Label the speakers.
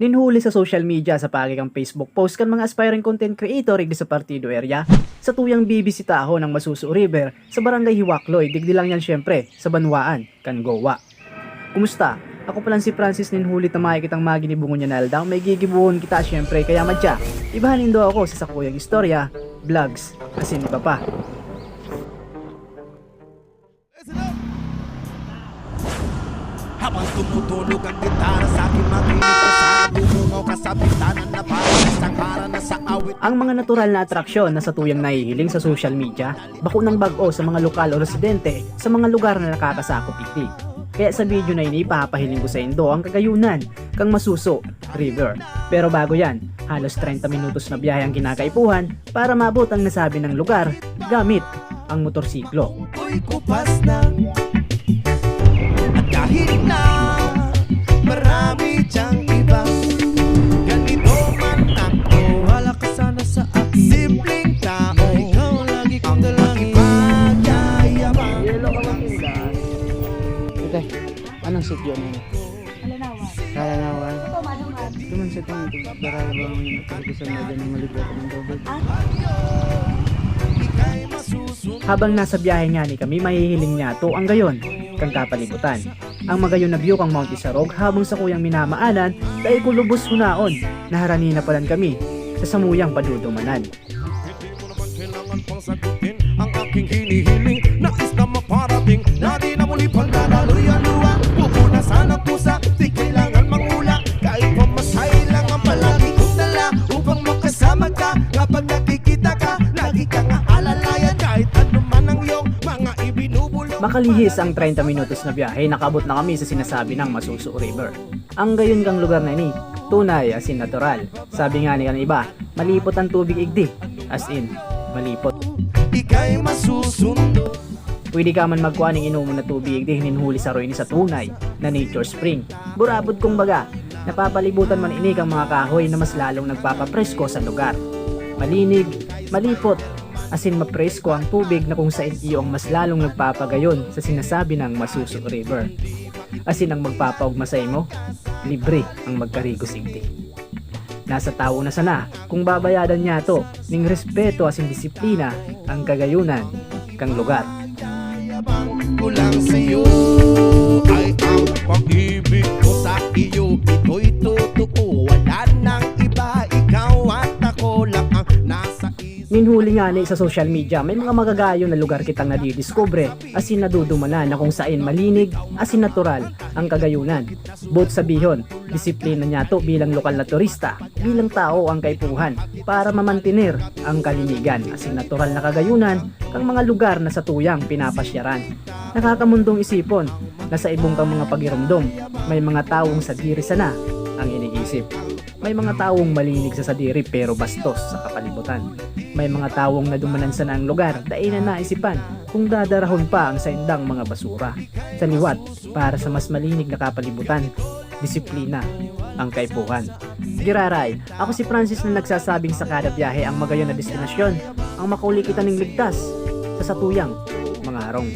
Speaker 1: Ninhuli sa social media sa pagigang Facebook post kan mga aspiring content creator igdi sa partido area sa tuyang bibisitaho ng Masuso River sa barangay Hiwakloy digdi lang yan syempre sa Banwaan, kan Goa. Kumusta? Ako palang si Francis ninhulit na makikitang maginibungon niya na may gigibuhon kita syempre kaya madya. Ibahanin daw ako sa sakuyang istorya, vlogs, asin iba pa.
Speaker 2: Habang tumutulog ang gitara Bumungaw ka sa bintana na parang isang na sa awit
Speaker 1: Ang mga natural na atraksyon na sa tuyang nahihiling sa social media, bako ng bago sa mga lokal o residente sa mga lugar na nakakasakop iti. Kaya sa video na ini, papahiling ko sa Indo ang kagayunan kang Masuso River. Pero bago yan, halos 30 minutos na biyahe ang kinakaipuhan para maabot ang nasabi ng lugar gamit ang motorsiklo.
Speaker 2: Ako'y kupas na
Speaker 1: Ite, anong sityo na yun? Kalanawan.
Speaker 3: Ito, manuman.
Speaker 1: Tuman sa itong darabang pagkisan na dyan ng malibot ng double. Habang nasa biyahe nga ni kami, mahihiling niya to ang gayon, kang kapalibutan. Ang magayon na view kang Mount Isarog habang sa kuyang minamaanan, dahil kulubos hunaon, naharani na palan kami sa samuyang padudumanan.
Speaker 2: Hindi mo naman kailangan pang sagutin Ang aking hinihiling
Speaker 1: Makalihis ang 30 minutos na biyahe, nakabot na kami sa sinasabi ng Masuso River. Ang gayon kang lugar na ini, tunay as in natural. Sabi nga ni iba, malipot ang tubig igdi, as in, malipot.
Speaker 2: Ika'y masusundo
Speaker 1: Pwede ka man magkuha ng inuman na tubig di hininhuli sa roy ni sa tunay na nature spring. Burabod kung baga, napapalibutan man ini kang mga kahoy na mas lalong nagpapapresko sa lugar. Malinig, malipot, asin mapresko ang tubig na kung saan iyo ang mas lalong nagpapagayon sa sinasabi ng Masuso River. Asin ang magpapaugma sa imo, libre ang magkarigo sigdi. Nasa tao na sana kung babayadan niya to ning respeto asin disiplina ang kagayunan kang lugar.
Speaker 2: Yabang ko lang sa'yo Ay
Speaker 1: Minhuli nga ni sa social media, may mga magagayo na lugar kitang nadidiskubre asin nadudumanan na kung saan malinig asin natural ang kagayunan. Both sabihon, disiplina niya to bilang lokal na turista, bilang tao ang kaipuhan para mamantinir ang kalinigan asin natural na kagayunan kang mga lugar na sa tuyang pinapasyaran. Nakakamundong isipon na sa ibong kang mga pagirumdom, may mga taong sa diri sana ang iniisip. May mga taong malinig sa sadiri pero bastos sa kapalibutan. May mga taong nadumanan sa ng lugar dahil na naisipan kung dadarahon pa ang saindang mga basura. Sa liwat, para sa mas malinig na kapalibutan, disiplina ang kaipuhan. Giraray, ako si Francis na nagsasabing sa kada biyahe ang magayon na destinasyon, ang makuli kita ng ligtas sa satuyang mga harong.